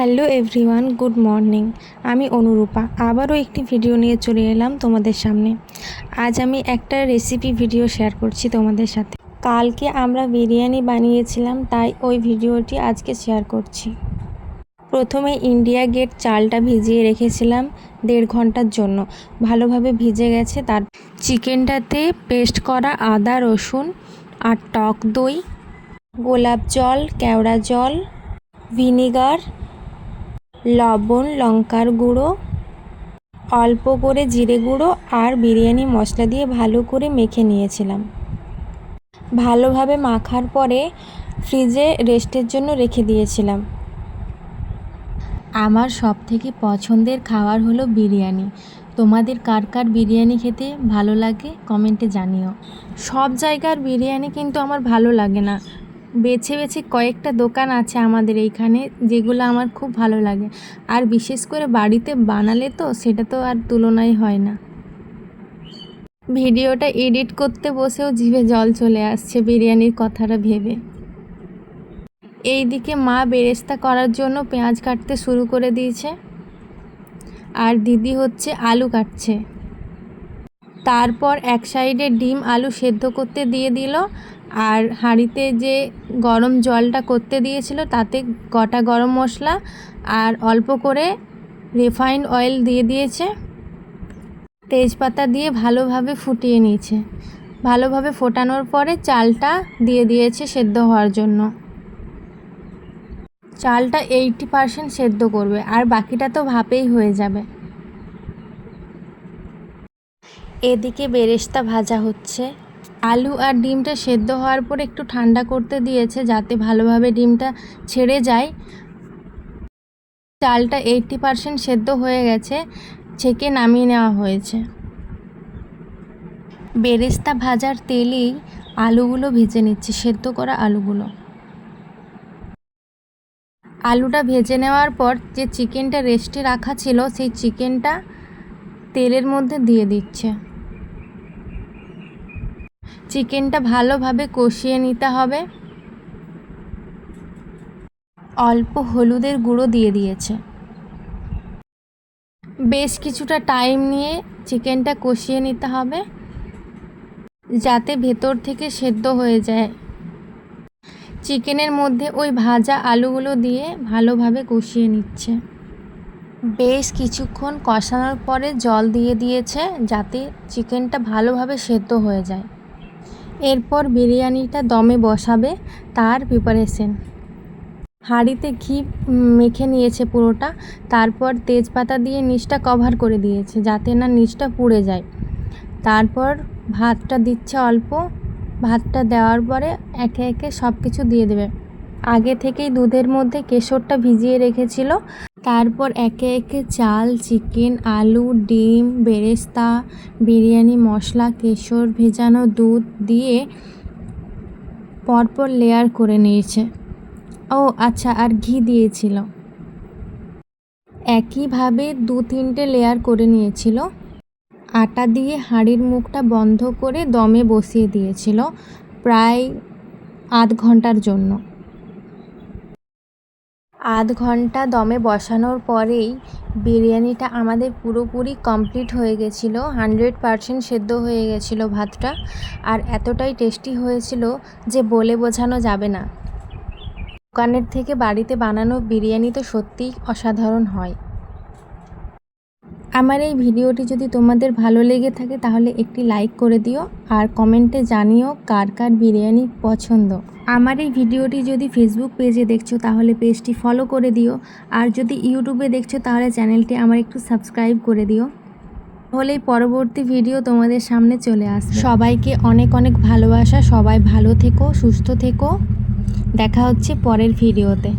Hello everyone, good morning. আমি অনুরূপা। আবারও একটি ভিডিও নিয়ে চলে এলাম তোমাদের সামনে। আজ আমি একটা রেসিপি ভিডিও শেয়ার করছি তোমাদের সাথে। কালকে আমরা বিরিয়ানি বানিয়েছিলাম, তাই ওই ভিডিওটি আজকে শেয়ার করছি। প্রথমে ইন্ডিয়া গেট চালটা ভিজিয়ে রেখেছিলাম দেড় ঘণ্টার জন্য। ভালোভাবে ভিজে গেছে, তার চিকেনটাতে পেস্ট করা আদা, রসুন আর টক দই, গোলাপ জল, কেওড়া জল ভিনিগার লবণ, লঙ্কার গুঁড়ো, অল্প করে জিরে গুঁড়ো আর বিরিয়ানি মশলা দিয়ে ভালো করে মেখে নিয়েছিলাম। ভালোভাবে মাখার পরে ফ্রিজে রেস্টের জন্য রেখে দিয়েছিলাম। আমার সব থেকে পছন্দের খাবার হলো বিরিয়ানি। তোমাদের কার কার বিরিয়ানি খেতে ভালো লাগে কমেন্টে জানিও। সব জায়গার বিরিয়ানি কিন্তু আমার ভালো লাগে না। বেছে বেছে কয়েকটা দোকান আছে আমাদের এইখানে, যেগুলো আমার খুব ভালো লাগে। আর বিশেষ করে বাড়িতে বানালে তো সেটা তো আর তুলনাই হয় না। ভিডিওটা এডিট করতে বসেও জিভে জল চলে আসছে বিরিয়ানির কথাটা ভেবে। এইদিকে মা বেরেস্তা করার জন্য পেঁয়াজ কাটতে শুরু করে দিয়েছে। আর দিদি হচ্ছে আলু কাটছে। তারপর এক সাইডে ডিম আলু সেদ্ধ করতে দিয়ে দিল, আর হাঁড়িতে যে গরম জলটা করতে দিয়েছিল তাতে গোটা গরম মশলা আর অল্প করে রিফাইন্ড অয়েল দিয়ে দিয়েছে। তেজপাতা দিয়ে ভালোভাবে ফুটিয়ে নিয়েছে। ভালোভাবে ফোটানোর পরে চালটা দিয়ে দিয়েছে সেদ্ধ হওয়ার জন্য। চালটা এইটি পারসেন্ট সেদ্ধ করবে, আর বাকিটা তো ভাপেই হয়ে যাবে। এদিকে বেরেস্তা ভাজা হচ্ছে। আলু আর ডিমটা সেদ্ধ হওয়ার পর একটু ঠান্ডা করতে দিয়েছে যাতে ভালোভাবে ডিমটা ছেড়ে যায়। চালটা এইটটি পারসেন্ট সেদ্ধ হয়ে গেছে, ছেঁকে নামিয়ে নেওয়া হয়েছে। বেরেস্তা ভাজার তেলেই আলুগুলো ভেজে নিচ্ছে, সেদ্ধ করা আলুগুলো। আলুটা ভেজে নেওয়ার পর যে চিকেনটা রেস্টে রাখা ছিল, সেই চিকেনটা তেলের মধ্যে দিয়ে দিচ্ছে। চিকেনটা ভালোভাবে কষিয়ে নিতে হবে। অল্প হলুদের গুঁড়ো দিয়ে দিয়েছে। বেশ কিছুটা টাইম নিয়ে চিকেনটা কষিয়ে নিতে হবে, যাতে ভেতর থেকে সেদ্ধ হয়ে যায়। চিকেনের মধ্যে ওই ভাজা আলুগুলো দিয়ে ভালোভাবে কষিয়ে নিচ্ছে। বেশ কিছুক্ষণ কষানোর পরে জল দিয়ে দিয়েছে, যাতে চিকেনটা ভালোভাবে সেদ্ধ হয়ে যায়। এরপর বিরিয়ানিটা দমে বসাবে, তার প্রিপারেশন হাঁড়িতে ঘি মেখে নিয়েছে পুরোটা, তারপর তেজপাতা দিয়ে নিচটা কভার করে দিয়েছে, যাতে না নিচটা পুড়ে যায়। তারপর ভাতটা দিচ্ছে অল্প, ভাতটা দেওয়ার পরে একে একে সব কিছু দিয়ে দেবে। আগে থেকেই দুধের মধ্যে কেশরটা ভিজিয়ে রেখেছিল তারপর একে একে চাল, চিকেন, আলু, ডিম, বেরেস্তা, বিরিয়ানি, মশলা, কেশর ভেজানো দুধ দিয়ে পরপর লেয়ার করে নিয়েছে। ও আচ্ছা আর ঘি দিয়েছিল। একইভাবে দু তিনটে লেয়ার করে নিয়েছিল। আটা দিয়ে হাঁড়ির মুখটা বন্ধ করে দমে বসিয়ে দিয়েছিল প্রায় আধ ঘণ্টার জন্য। আধ ঘণ্টা দমে বসানোর পরেই বিরিয়ানিটা আমাদের পুরোপুরি কমপ্লিট হয়ে গেছিল, হান্ড্রেড পারসেন্ট সেদ্ধ হয়ে গেছিল ভাতটা। আর এতটাই টেস্টি হয়েছিল যে বলে বোঝানো যাবে না। দোকানের থেকে বাড়িতে বানানো বিরিয়ানি তো সত্যিই অসাধারণ হয়। আমার এই ভিডিওটি যদি তোমাদের ভালো লেগে থাকে, তাহলে একটি লাইক করে দিও আর কমেন্টে জানিও কার কার বিরিয়ানি পছন্দ। আমার এই ভিডিওটি যদি ফেসবুক পেজে দেখছ, তাহলে পেজটি ফলো করে দিও। আর যদি ইউটিউবে দেখছ, তাহলে চ্যানেলটি আমার একটু সাবস্ক্রাইব করে দিও। তাহলেই পরবর্তী ভিডিও তোমাদের সামনে চলে আসবে। সবাইকে অনেক অনেক ভালোবাসা। সবাই ভালো থেকো, সুস্থ থেকো। দেখা হচ্ছে পরের ভিডিওতে